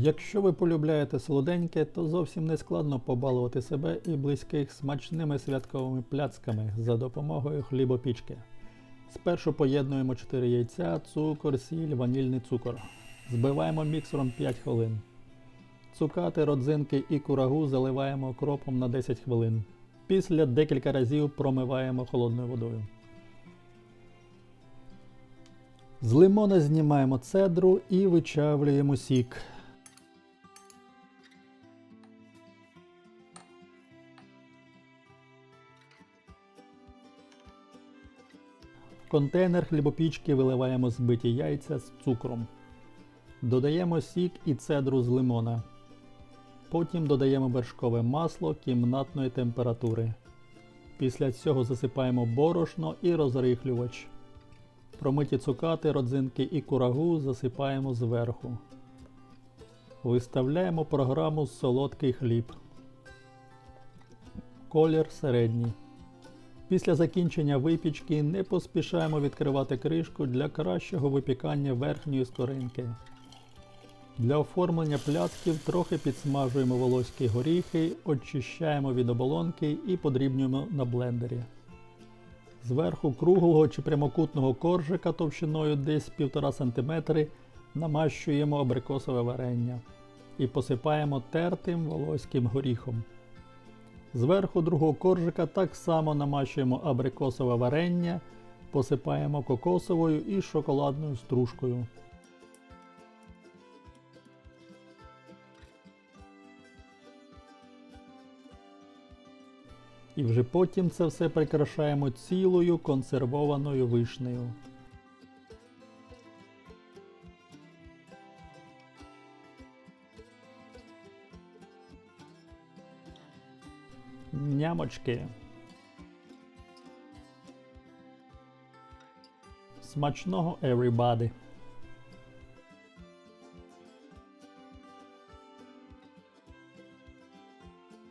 Якщо ви полюбляєте солоденьке, то зовсім не складно побалувати себе і близьких смачними святковими пляцками за допомогою хлібопічки. Спершу поєднуємо 4 яйця, цукор, сіль, ванільний цукор. Збиваємо міксером 5 хвилин. Цукати, родзинки і курагу заливаємо окропом на 10 хвилин. Після декілька разів промиваємо холодною водою. З лимона знімаємо цедру і вичавлюємо сік. Контейнер хлібопічки виливаємо збиті яйця з цукром. Додаємо сік і цедру з лимона. Потім додаємо вершкове масло кімнатної температури. Після цього засипаємо борошно і розрихлювач. Промиті цукати, родзинки і курагу засипаємо зверху. Виставляємо програму солодкий хліб. Колір середній. Після закінчення випічки не поспішаємо відкривати кришку для кращого випікання верхньої скоринки. Для оформлення пляцків трохи підсмажуємо волоські горіхи, очищаємо від оболонки і подрібнюємо на блендері. Зверху круглого чи прямокутного коржика товщиною десь 1,5 см намащуємо абрикосове варення і посипаємо тертим волоським горіхом. Зверху другого коржика так само намащуємо абрикосове варення, посипаємо кокосовою і шоколадною стружкою. І вже потім це все прикрашаємо цілою консервованою вишнею. Нямочки. Смачного everybody!